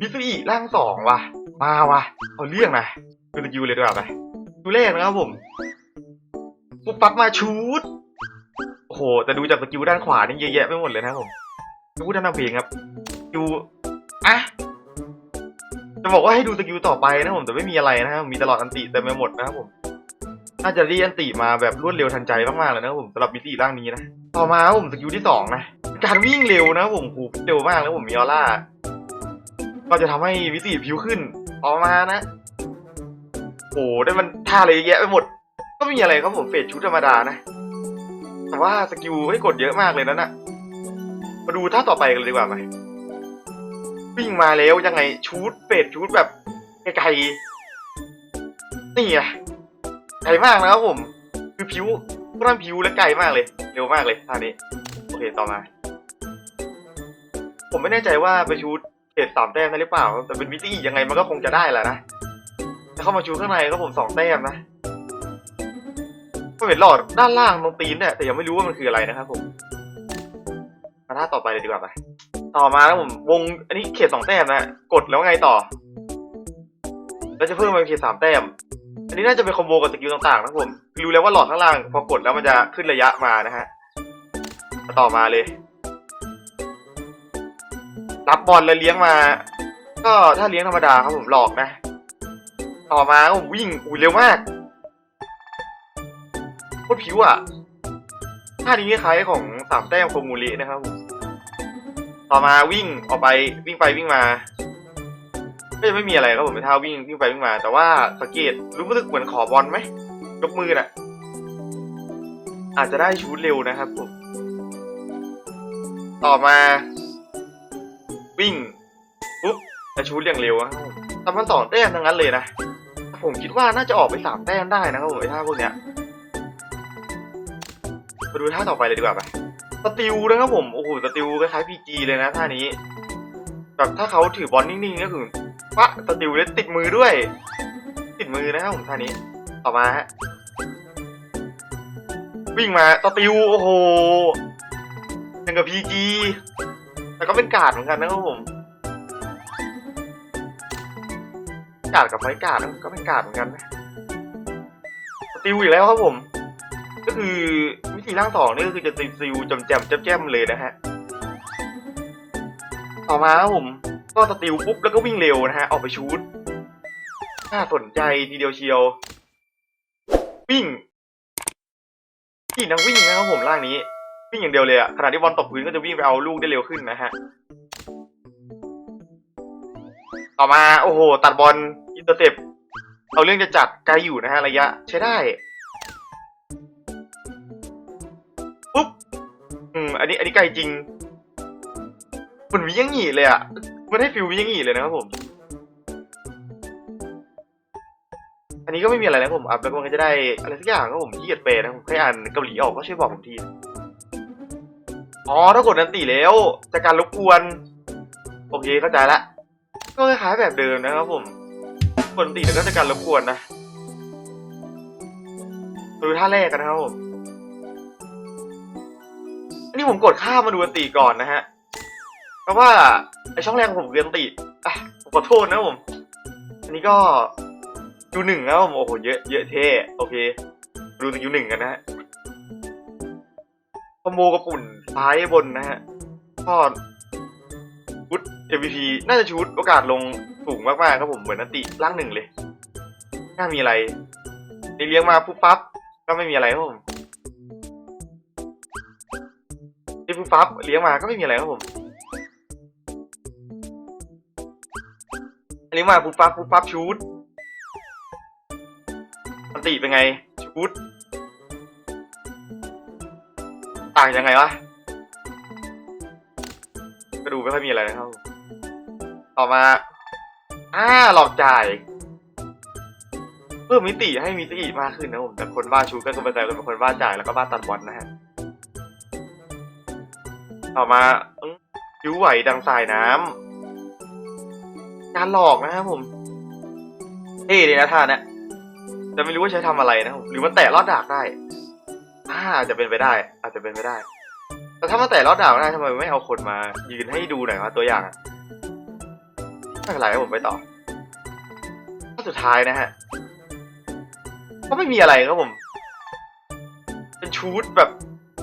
มิสุอีร่างสองว่ะ มาว่ะเอาเรื่องนะดูสกิลเลยดีกว่าไปดูแรกนะครับผมปุ๊บปั๊บมาชูดโอ้โห แต่ดูจากสกิลด้านขวานี่เยอะแยะไปหมดเลยนะผมดูด้านหน้าเพลงครับดูอะจะบอกว่าให้ดูสกิลต่อไปนะผมแต่ไม่มีอะไรนะครับมีตลอดอันติเต็มไปหมดนะครับผมน่าจะรีอันติมาแบบรวดเร็วทันใจมากๆเลยนะครับผมสำหรับมิสอีร่างนี้นะต่อมาผมสกิลที่สองนะการวิ่งเร็วนะครับผมหูเร็วมากแล้วผมมีออร่า ก็จะทำให้วิสีผิวขึ้น ออกมานะ โอ้ได้มันท่าอะไรเยอะแยะไปหมด ก็ไม่มีอะไรครับผมเฟดชุดธรรมดานะ แต่ว่าสกิลให้กดเยอะมากเลยนั่นนะมาดูท่าต่อไปกันเลยดีกว่าไหมวิ่งมาแล้วยังไงชุดเฟดชุดแบบไกลๆนี่อะไกลมากนะครับผมคือผิวร่างผิวและไกลมากเลย เร็วมากเลยท่านี้ โอเคต่อมา ผมไม่แน่ใจว่าไปชูด เขตสามแต้มได้หรือเปล่า แต่เป็นวิตี้ยังไงมันก็คงจะได้แหละนะถ้าเข้ามาชูข้างในก็ผมสองแต้มนะก็เห็นหลอดด้านล่างตรงตีนเนี่ยแต่ยังไม่รู้ว่ามันคืออะไรนะครับผมมาท่าต่อไปเลยดีกว่าไปต่อมาแล้วผมวงอันนี้เขตสองแต้มนะกดแล้วไงต่อ แล้วจะเพิ่มมาเป็นเขตสามแต้ม อันนี้น่าจะเป็นคอมโบกับสกิลต่างๆนะผมรู้แล้วว่าหลอดข้างล่าง พอกดแล้วมันจะขึ้นระยะมานะฮะต่อมาเลย รับบอลแล้วเลี้ยงมา ก็ถ้าเลี้ยงธรรมดาครับผมหลอกนะ ต่อมาก็ผมวิ่งอุ้ยเร็วมากโคตรผิวอะท่านี้คล้ายของสามแต้มโคมูรินะครับผมต่อมาวิ่งออกไปวิ่งไปวิ่งมาก็ยังไม่มีอะไรครับผมเป็นท่าวิ่งวิ่งไปวิ่งมา แต่ว่าสังเกตรู้สึกเหมือนขอบอลไหมยกมือน่ะ อาจจะได้ชูดเร็วนะครับผมต่อมา วิ่งปุ๊บจะชูดอย่างเร็วอะครับผมแต่มันสองแต้มทั้งนั้นเลยนะ ผมคิดว่าน่าจะออกไปสามแต้มได้นะครับผมไอ้ท่าพวกเนี้ยมาดูท่าต่อไปเลยดีกว่าไปสติลนะครับผมโอ้โหสติลคล้ายพีจีเลยนะท่านี้ แบบถ้าเขาถือบอลนิ่งๆก็คือปะสติลเลยติดมือด้วย ติดมือนะครับผมท่านี้ต่อมาฮะวิ่งมาสติลโอ้โหย่างกับพีจี แต่ก็เป็นกาดเหมือนกันนะครับผมกาดกับไฟกาดก็เป็นกาดเหมือนกันนะสติลอีกแล้วครับผม ก็คือวิธีร่างสองนี่ก็คือจะติซิลจำแจมแจ่มๆเลยนะฮะ ต่อมาครับผมก็สติลปุ๊บแล้วก็วิ่งเร็วนะฮะออกไปชูดน่าสนใจทีเดียวเชียว วิ่ง ที่นักวิ่งนะครับผมร่างนี้ วิ่งอย่างเดียวเลยอะขณะที่บอลตกพื้นก็จะวิ่งไปเอาลูกได้เร็วขึ้นนะฮะ ต่อมาโอ้โห ตัดบอลอินเตอร์เซปเอาเรื่องจะจัดไกลอยู่นะฮะระยะใช้ได้ปุ๊บอืมอันนี้อันนี้ไกลจริงเหมือนวิยังหงีเลยอะมันให้ฟิลวิยังหงีเลยนะครับผม อันนี้ก็ไม่มีอะไรนะผมอัพแล้วมันก็จะได้อะไรสักอย่างก็ผมที่เกียดเปนะผมแค่อ่านเกาหลีออกก็ช่วยบอกผมที อ๋อถ้ากดนันติแล้วจากการรบกวน โอเคเข้าใจละ ก็คล้ายๆแบบเดิมนะครับผมปกติแล้วก็จะการรบกวนนะดูท่าแรกกันนะครับผมอันนี้ผมกดข้ามมาดูอันติก่อนนะฮะเพราะว่าไอช่องแรกของผมเรียนอันติอะผมขอโทษนะผม อันนี้ก็ยูหนึ่งนะครับผมโอ้โหเยอะเยอะเท่โอเค ดูถึงยูหนึ่งกันนะฮะ คอมโบกระปุ่นซ้ายบนนะฮะก็ชุด MVP น่าจะชุดโอกาสลงสูงมากๆครับผมเหมือนนติร่างหนึ่งเลยน่ามีอะไรนี่เลี้ยงมาปุ๊บปั๊บก็ไม่มีอะไรครับผมนี่ปุ๊บปั๊บเลี้ยงมาก็ไม่มีอะไรครับผมเลี้ยงมาปุ๊บปั๊บปุ๊บปั๊บชุดนันติเป็นไงชุดางยังไงวะก็ดูไม่ค่อยมีอะไรนะครับต่อมาอ่าหลอกจ่ายเพิ่มมิติให้มิติมากขึ้นนะผมแต่คนบ้าชูก็ต้องไปใจเป็นคนบ้าจ่ายแล้วก็บ้าตัดบอลนะฮะต่อมาอื้อผิวไหวดังสายน้ำการหลอกนะครับผมเท่ดีนะท่าเนี่ยจะไม่รู้ว่าใช้ทำอะไรนะครับหรือมันแตะลอดดากได้ อ่าอาจจะเป็นไปได้ อาจจะเป็นไปได้ แต่ถ้ามันแตะลอดดากได้ทำไมไม่เอาคนมา ยืนให้ดูหน่อยวะตัวอย่างอะไม่เป็นไรผมไปต่อข้อสุดท้ายนะฮะก็ไม่มีอะไรครับผม เป็นชูดแบบ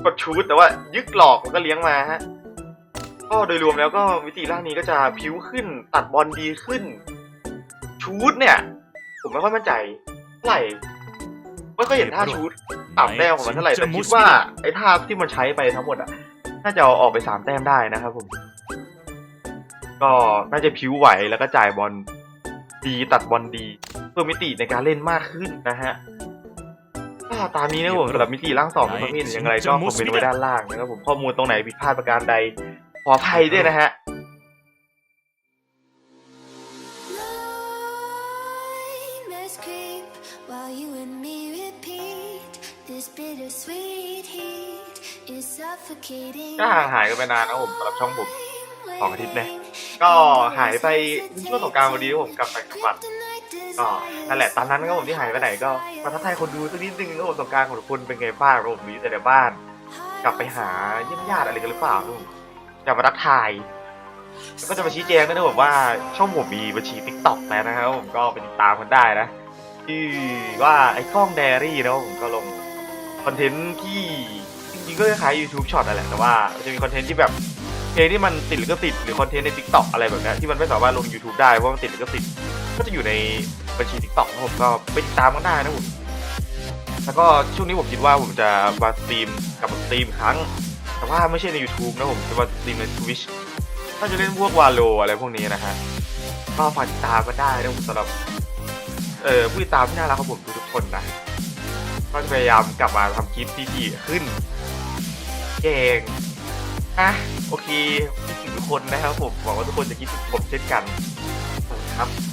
กดชูดแต่ว่า ยึกหลอกแล้วก็เลี้ยงมาฮะก็โดยรวมแล้วก็มิติร่างนี้ก็จะผิวขึ้น ตัดบอลดีขึ้น ชูดเนี่ย ผมไม่ค่อยมั่นใจเท่าไหร่ ไม่ค่อยเห็นท่าชูดสามแต้มของมันเท่าไหร่แต่คิดว่าไอ้ท่าที่มันใช้ไปทั้งหมดอะน่าจะเอาออกไปสามแต้มได้นะครับผม ก็น่าจะผิวไหวแล้วก็จ่ายบอลดีตัดบอลดี เพิ่มมิติในการเล่นมากขึ้นนะฮะก็ตามนี้นะครับผมสำหรับมิติร่างสองของพี่อย่างไรก็คอมเมนต์ไว้ด้านล่างนะครับผมข้อมูลตรงไหนผิดพลาดประการใดขออภัยด้วยนะฮะ creep while you and me repeat. This bittersweet heat is suffocating. ก็ห่างหายกันไปนานนะครับผมสำหรับช่องผมสองอาทิตย์เนี่ยก็หายไปช่วงสงกรารพอดีที่ผมกลับไปจังหวัดก็นั่นแหละตอนนั้นก็ผมที่หายไปไหนก็มาทักทายคนดูสักนิดนึงนะผมสงกรารของทุกคนเป็นไงบ้างครับผมมีแต่ในบ้าน กลับไปหาเยี่ยมญาติอะไรกันหรือเปล่าครับผมอยากมาทักทาย แล้วก็จะมาชี้แจงด้วยนะผมว่าช่องผมมีบัญชีทิกตอกแล้วนะครับผมก็ไปติดตามกันได้นะ ชื่อว่าไอ้กล้องแดรี่นะครับผมก็ลงคอนเทนต์ที่จริงๆก็คล้ายๆ YouTube ช็อตนั่นแหละแต่ว่าจะมีคอนเทนต์ที่แบบเพลงที่มันติดลิขสิทธิ์หรือคอนเทนต์ใน t ิ k t o k อะไรแบบนี้ที่มันไม่สามารถลง YouTube ได้เพราะมันติดลิขสิทธิ์ก็จะอยู่ในบัญชี t ิ k t o k นะผมก็ไปติดตามกันได้นะผมแล้วก็ช่วงนี้ผมคิดว่าผมจะมาสตรีมกับสตรีมอีกครั้ง แต่ว่าไม่ใช่ใน YouTube นะผมจะมาสตรีมใน Twitch ถ้าจะเล่นพวกวาโลอะไรพวกนี้นะฮะก็ฝากติดตามกันได้นะผมสำหรับ เออผู้ติดตามที่น่ารักของผมทุกคนนะก็จะพยายามกลับมาทำคลิปที่ดีขึ้นเก่งอะโอเคคิดถึงทุกคนนะครับผมหวังว่าทุกคนจะคิดถึงผมเช่นกันขอบคุณครับ